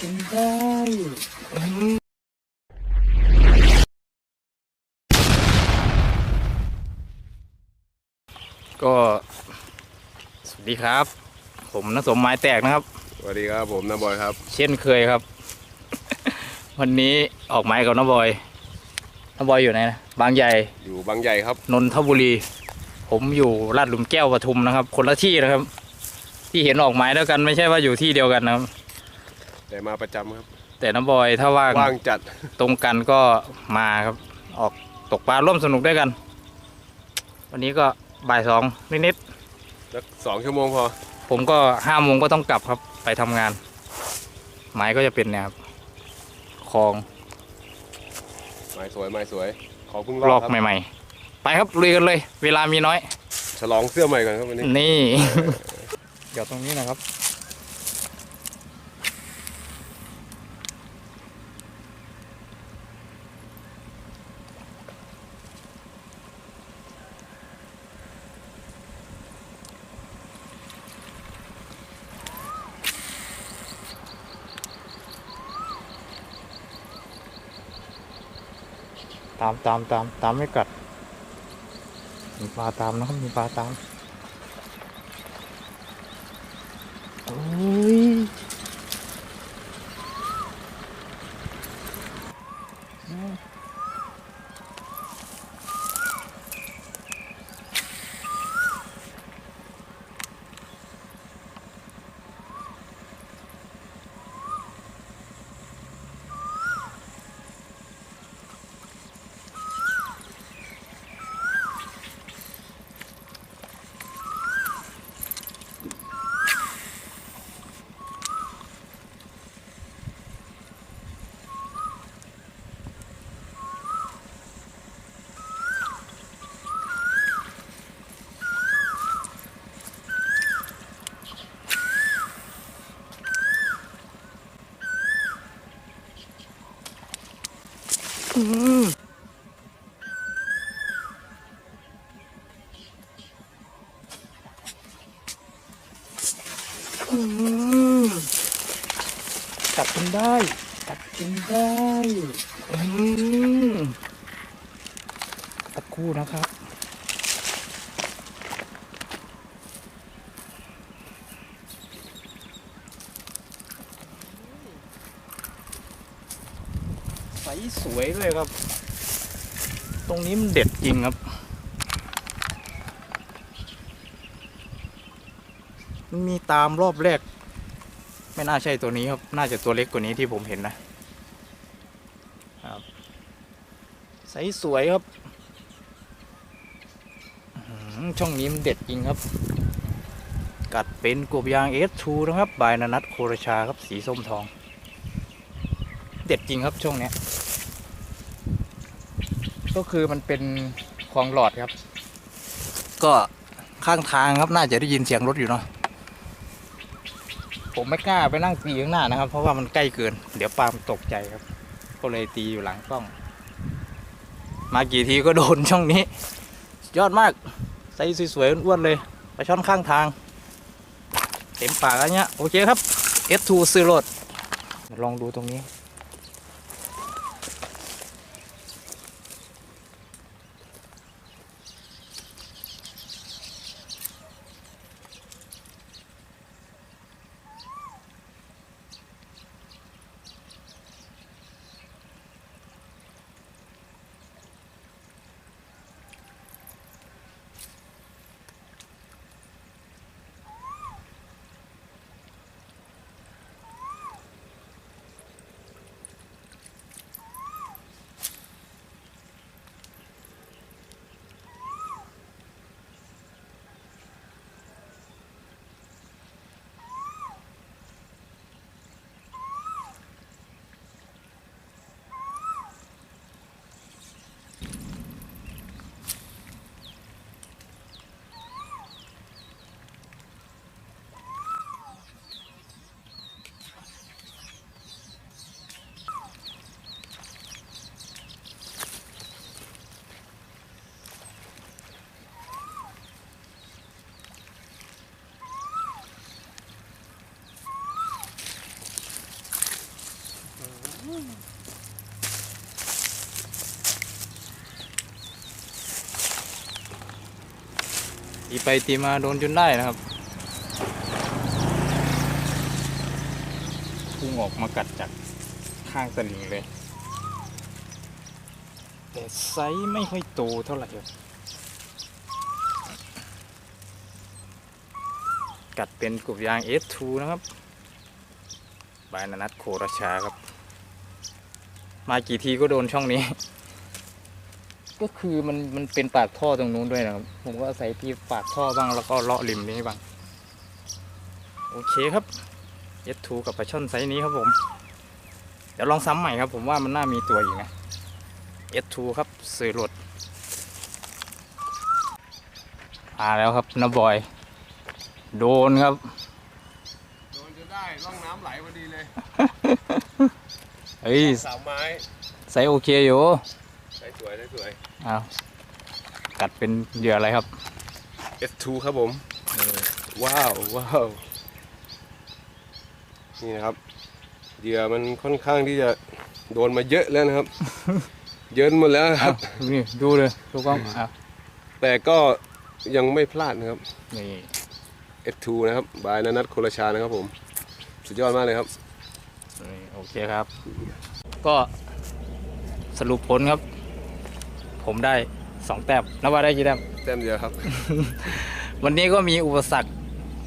กินได้อืมก็สวัสดีครับ ผมนสมไม้แตกนะครับ สวัสดีครับผมน้าบอยครับ เช่นเคยครับ วันนี้ออกไม้กับน้าบอยน้าบอยอยู่ไหนนะบางใหญ่อยู่บางใหญ่ครับนนทบุรี ผมอยู่ลาดหลุมแก้วปทุมนะครับ คนละที่นะครับ ที่เห็นออกไม้แล้วกันไม่ใช่ว่าอยู่ที่เดียวกันนะครับ แต่มาประจำครับแต่น้าบอยถ้าว่างว่างจัดตรงกันก็มาครับ ออกตกปลาร่วมสนุกด้วยกัน วันนี้ก็บ่ายสองนิดสักสองชั่วโมงพอๆผมก็ห้าโมงก็ต้องกลับครับไปทำงาน ไม้ก็จะเป็นเนี่ยครับคลองไม้สวยไม้สวย ขอเพิ่งลลออกกครับใหม่ ๆ ไปครับลุยกันเลย เวลามีน้อย ฉลองเสื้อใหม่ก่อนครับวันนี้ นี่ เดี๋ยวตรงนี้นะครับ ตามตามตามตามไม่กัด มีปลาตามนะครับมีปลาตามโอ้ยอืม ตัดกินได้ตัดกินได้ อืมตะคู่นะครับ สสวยเลยครับ ตรงนี้มันเด็ดจริงครับมันมีตามรอบแรก ไม่น่าใช่ตัวนี้ครับ น่าจะตัวเล็กกว่านี้ที่ผมเห็นนะครับใสสวยครับอื้อหือช่องนี้มันเด็ดจริงครับ กัดเป็นกบยางเอสทูนะครับ บายนานัทโครชาครับ สีส้มทอง เด็ดจริงครับช่วงเนี้ย ก็คือมันเป็นคลองหลอดครับ ก็ข้างทางครับน่าจะได้ยินเสียงรถอยู่เนาะผมไม่กล้าไปนั่งตีข้างหน้านะครับ เพราะว่ามันใกล้เกิน เดี๋ยวปามตกใจครับ ก็เลยตีอยู่หลังกล้อง มากี่ทีก็โดนช่องนี้ ยอดมากใส่สวยๆอ้วนๆเลยไปลาช่อนข้างทาง เต็มปากอันเนี้ยโอเคครับ S2 ซื้อรถลองดูตรงนี้ีไปตีมาโดนจนได้นะครับพุ่งออกมากัดจากข้างสลิงเลย แต่ไซส์ไม่ค่อยโตเท่าไหร่ครับกัดเป็นกลุ่มยาง S2 นะครับบายนานัทโคราชาครับ มากี่ทีก็โดนช่องนี้ ก็คือมันมันเป็นปากท่อตรงนู้นด้วยนะครับ ผมก็ใส่ที่ปากท่อบ้างแล้วก็เลาะริมนี้บ้างโอเคครับ S2 กับปลาช่อนไซส์นี้ครับผม เดี๋ยวลองซ้ำใหม่ครับ ผมว่ามันน่ามีตัวอีกนะ S2 ครับสื่อหลดมาแล้วครับนาบอย โดนครับ โดนจะได้ร่องน้ำไหลพอดีเลย เฮ้ยสามไม้ไซส์โอเคอยู่ใส่ส วยใส่สวย อ้าวกัดเป็นเหยื่ออะไรครับ S2 ครับผม ว้าวว้าวนี่นะครับเหยื่อมันค่อนข้างที่จะโดนมาเยอะแล้วนะครับ เยินหมดแล้วนะครับ อ้าวนี่ดูเลยดูกล้องอ้าวแต่ก็ยังไม่พลาดนะครับ นี่ F2 นะครับบายนานัทโคราชานะครับผม สุดยอดมากเลยครับ นี่โอเคครับ ก็สรุปผลครับ ผมได้สองแต้มนับว่าได้กี่แต้ม แต้มเดียวครับ วันนี้ก็มีอุปสรรค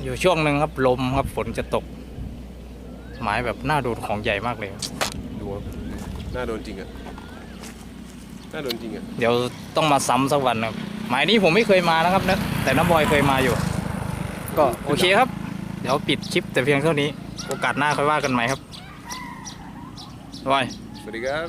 อยู่ช่วงหนึ่งครับลมครับฝนจะตก หมายแบบหน้าดูดของใหญ่มากเลยครับดูครับน่าโดนจริงอะน่าโดนจริงอะเดี๋ยวต้องมาซ้ำสักวันนะครับหมายนี้ผมไม่เคยมานะครับนะแต่น้ำบอยเคยมาอยู่ ก็โอเคครับ เดี๋ยวปิดคลิปแต่เพียงเท่านี้ โอกาสหน้าค่อยว่ากันใหม่ครับบอย สวัสดีครับ